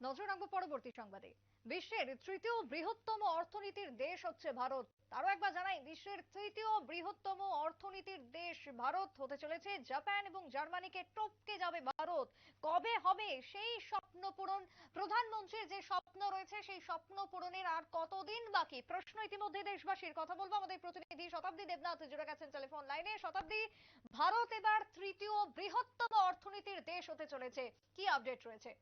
নজর রাখব পরবর্তী সংবাদে। বিশ্বের তৃতীয় বৃহত্তম অর্থনীতির দেশ হচ্ছে ভারত। আরও একবার জানাই, বিশ্বের তৃতীয় বৃহত্তম অর্থনীতির দেশ ভারত হতে চলেছে জাপান এবং জার্মানিকে টপকে যাবে ভারত। কবে হবে সেই স্বপ্ন পূরণ? প্রধানমন্ত্রীর যে স্বপ্ন রয়েছে সেই স্বপ্ন পূরণের আর কতদিন বাকি? প্রশ্ন ইতিমধ্যে দেশবাসীর কথা বলব। আমাদের প্রতিনিধি শতাব্দী দেবনাথ জুড়ে গেছেন টেলিফোন লাইনে। শতাব্দী, ভারত এবার তৃতীয় বৃহত্তম অর্থনীতির দেশ হতে চলেছে। কি আপডেট রয়েছে?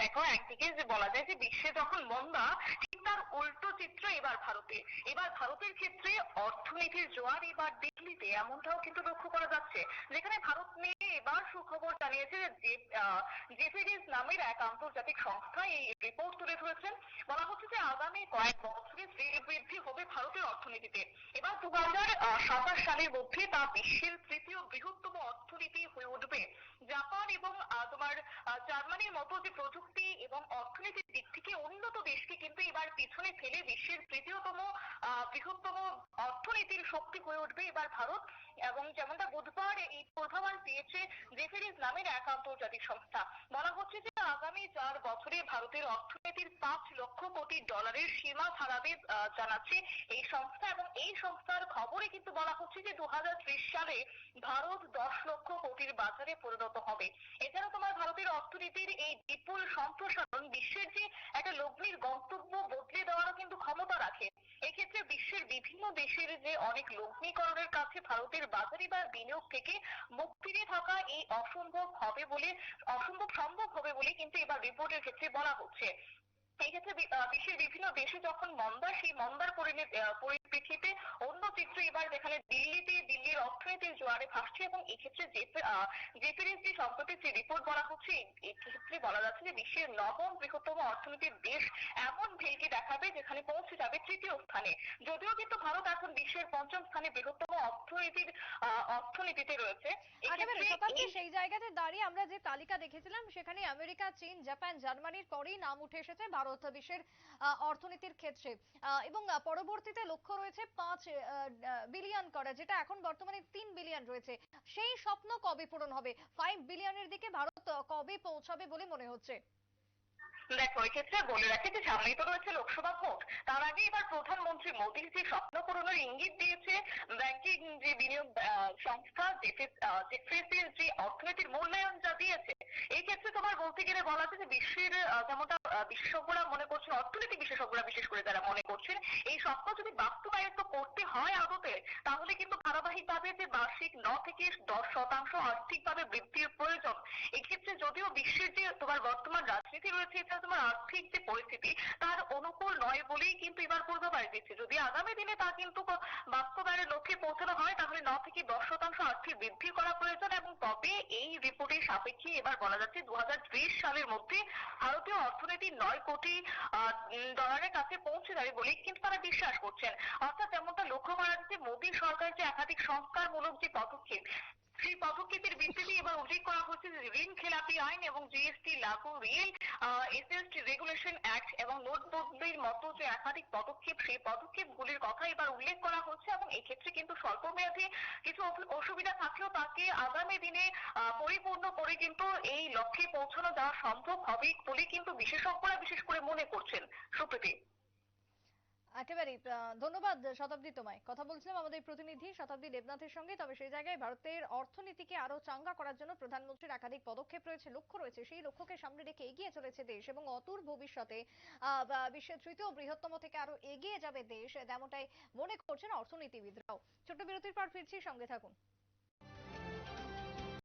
দেখো একদিকে যে বলা যায় যে বিশ্বে যখন মন্দা, ঠিক তার উল্টো চিত্র এবার ভারতে। এবার ভারতের ক্ষেত্রে অর্থনীতির জোয়ার এবার দিল্লিতে, এমনটাও কিন্তু লক্ষ্য করা যাচ্ছে। যেখানে ভারত নিয়ে এবার সুখবর জানিয়েছে যে জেফিডিস নামের এক আন্তর্জাতিক সংস্থা এই রিপোর্ট তুলে ধরেছেন বলা হচ্ছে যে আগামী কয়েক বছরে শ্রেণি বৃদ্ধি হবে ভারতের অর্থনীতিতে। এবার দু হাজার সাতাশ সালের মধ্যে তা বিশ্বের তৃতীয় বৃহত্তম অর্থনীতি হয়ে উঠবে। জাপান এবং তোমার জার্মানির মতো যে প্রযুক্তি এবং অর্থনীতির দিক থেকে উন্নত দেশকে কিন্তু এবার পিছনে ফেলে বিশ্বের তৃতীয়তম বৃহত্তম অর্থনীতির শক্তি হয়ে উঠবে এবার ভারত। এবং যেমনটা বুধবার এই পূর্বাভাস দিয়েছে জেফেরিজ নামের এক আন্তর্জাতিক সংস্থা। বলা হচ্ছে যে আগামী চার বছরে ভারতের অর্থনীতির পাঁচ লক্ষ কোটি ডলারের সীমা ছাড়াবে জানাচ্ছে এই সংস্থা এবং এই সংস্থার খবরে কিন্তু বলা হচ্ছে যে দু হাজার ত্রিশ সালে ভারত দশ লক্ষ কোটির বাজারে পরিণত হবে। এছাড়া তোমার ভারতের অর্থনীতির এই বিপুল সম্প্রসারণ বিশ্বের যে একটা লগ্নির গন্তব্য বদলে দেওয়ারও কিন্তু ক্ষমতা বিভিন্ন দেশের যে অনেক লগ্নিকরণের কাছে ভারতের বাজারে বা বিনিয়োগ থেকে ফিরে থাকা এই অসম্ভব হবে বলে, অসম্ভব সম্ভব হবে বলে কিন্তু এবার রিপোর্টের ক্ষেত্রে বলা হচ্ছে। এই ক্ষেত্রে বিশ্বের বিভিন্ন দেশে যখন মন্দা সেই মন্দার পরিপ্রেক্ষিতে অন্য চিত্র এবার যেখানে দিল্লিতে দিল্লির অর্থনীতির জোয়ারে ভাসছে এবং এক্ষেত্রে জেপিএস যে সম্প্রতি যে রিপোর্ট বলা হচ্ছে এই- এই বলা যাচ্ছে যে বিশ্বের নবম বৃহত্তম অর্থনীতির দেশ এমন ভেলকি দেখাবে যেখানে পৌঁছে যাবে তৃতীয় স্থানে। যদিও কিন্তু ভারত এখন বিশ্বের পঞ্চম স্থানে বৃহত্তম অর্থনীতির অর্থনীতিতে রয়েছে। এক্ষেত্রে এই- সেই জায়গাতে দাঁড়িয়ে আমরা যে তালিকা দেখেছিলাম সেখানে আমেরিকা চীন জাপান জার্মানির পরেই নাম উঠে এসেছে ভারত বিশ্বের অর্থনীতির ক্ষেত্রে। এবং পরবর্তীতে লক্ষ্য রয়েছে পাঁচ বিলিয়ন করা যেটা এখন বর্তমানে তিন বিলিয়ন রয়েছে। সেই স্বপ্ন কবে পূরণ হবে? ফাইভ বিলিয়নের দিকে ভারত কবে পৌঁছাবে বলে মনে হচ্ছে? দেখো, এক্ষেত্রে বলে রাখি যে সামনেই তো রয়েছে লোকসভা ভোট। তার আগে এবার প্রধানমন্ত্রী মোদীর যে স্বপ্ন পূরণের ইঙ্গিত দিয়েছে ব্যাংকিং যে বিনিয়োগ সংস্থা জেফেসির যে অর্থনীতির মূল্যায়ন যা দিয়েছে এই ক্ষেত্রে তোমার বলতে গেলে বলা আছে যে বিশ্বের যেমনটা বিশেষজ্ঞরা মনে করছেন, অর্থনীতি বিশেষজ্ঞরা বিশেষ করে যারা মনে করছেন, এই স্বপ্ন যদি বাস্তবায়িত করতে হয় আদতে, তাহলে কিন্তু বার্ষিক ন থেকে দশ শতাংশ আর্থিকভাবে বৃদ্ধির প্রয়োজন। এক্ষেত্রে যদিও বিশ্বের যে তোমার বর্তমান রাজনীতি রয়েছে এছাড়া তোমার আর্থিক যে পরিস্থিতি, তার অনুকূল নয় বলেই কিন্তু এবার পূর্বাভাস দিচ্ছে। যদি আগামী দিনে তা কিন্তু বাস্তবায়নের লক্ষ্যে পৌঁছানো হয়, তাহলে ন থেকে দশ শতাংশ আর্থিক বৃদ্ধি করা প্রয়োজন এবং তবে এই রিপোর্টের সাপেক্ষে এবার বলা যাচ্ছে দুহাজার বিশ সালের মধ্যে ভারতীয় অর্থনীতি নয় কোটি ডলারের কাছে পৌঁছে যাবে বলে কিন্তু তারা বিশ্বাস করছেন। অর্থাৎ যেমনটা লক্ষ্য করা যাচ্ছে, মোদী সরকার যে একাধিক সংস্কারমূলক যে পদক্ষেপ। সেই পদক্ষেপের ভিত্তিতে এবার উল্লেখ করা হচ্ছে যে ঋণ খেলাপি আইন এবং জিএসটি লাগু রিয়েল এসএসটি রেগুলেশন অ্যাক্ট এবং নোটবন্দির মতো যে একাধিক পদক্ষেপ, সেই পদক্ষেপগুলির কথা এবার উল্লেখ করা হচ্ছে এবং এক্ষেত্রে কিন্তু স্বল্প মেয়াদী কিছু অসুবিধা থাকলেও তাকে আগামী দিনে পরিপূর্ণ করে কিন্তু এই লক্ষ্যে পৌঁছানো যাওয়া সম্ভব হবে বলে কিন্তু বিশেষজ্ঞরা বিশেষ করে মনে করছেন। সুপ্রীতি। একেবারে ধন্যবাদ শতাব্দী তোমায়। কথা বলছিলাম আমাদের প্রতিনিধি শতাব্দী দেবনাথের সঙ্গে, তবে সেই জায়গায় ভারতের অর্থনীতিকে আরও চাঙ্গা করার জন্য প্রধানমন্ত্রীর একাধিক পদক্ষেপ রয়েছে, লক্ষ্য রয়েছে। সেই লক্ষ্যকে সামনে রেখে এগিয়ে চলেছে দেশ এবং অতুর ভবিষ্যতে বিশ্বের তৃতীয় বৃহত্তম থেকে আরও এগিয়ে যাবে দেশ তেমনটাই মনে করছেন অর্থনীতিবিদরাও। ছোট্ট বিরতির পর ফিরছি, সঙ্গে থাকুন।